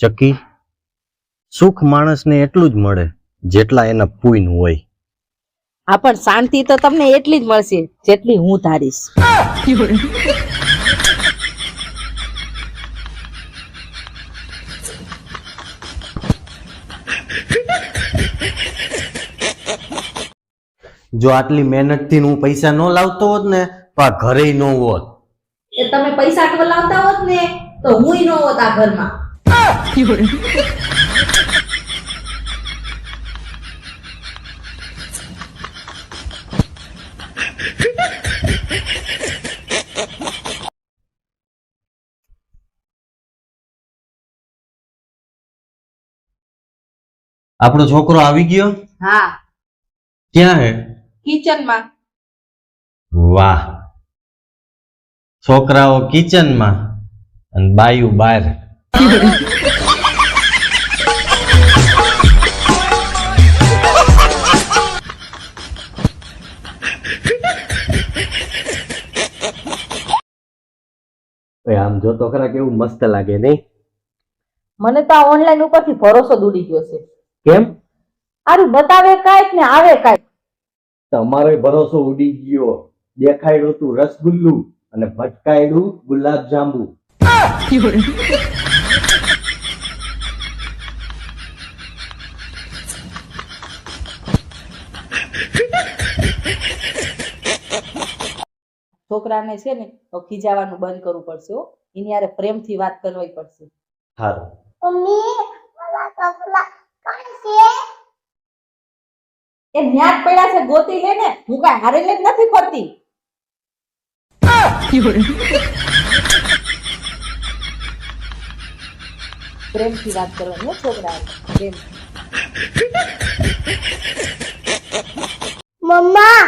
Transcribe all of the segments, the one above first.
ચકી સુખ માણસને એટલું જ મળે જેટલા એના પુઈન હોય. આ પણ શાંતિ તો તમને એટલી જ મળશે જેટલી હું ધારીશ. જો આટલી મહેનતથી હું પૈસા ન લાવતો હોત ને તો આ ઘરે ન હોત. તમે પૈસા લાવતા હોત ને તો હું ન હોત આ ઘરમાં. આપણો છોકરો આવી ગયો? હા. ક્યાં હે? કિચનમાં. વાહ. છોકરાઓ કિચનમાં અને બાયું બહાર. આમ જો તો ખરા કેવું મસ્ત લાગે નહીં. મને તો આ ઓનલાઈન ઉપરથી ભરોસો ઉડી ગયો છે. કેમ? આરું બતાવે કાંઈક ને આવે કાંઈક. તમારો ભરોસો ઉડી ગયો. દેખાયડું તું રસગુલ્લું અને ભટકાયડું ગુલાબ જાંબુ છોકરાને છે ને તો ખીજાવાનું બંધ કરવું પડશે હો. એની હારે પ્રેમથી વાત કરવી પડશે. સારું મમ્મી મારા કપડા કાંઈ છે? એ ન્યાજ પડ્યા છે ગોતી લે ને. હું કઈ હારે જ નથી ફરતી. પ્રેમથી વાત કરવાની છોકરા પ્રેમ. મમ્મા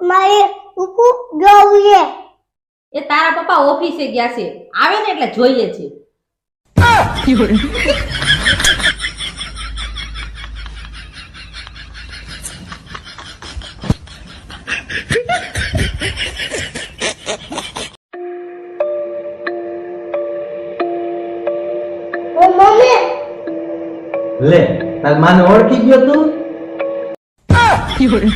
મારે ઉકુ જવું છે એ તારા પપ્પા ઓફિસે ગયા છે. આવે ને એટલે જોઈએ છે. ઓ મમ્મી. લે તાર માને ઓળખી ગયો તું? 有人。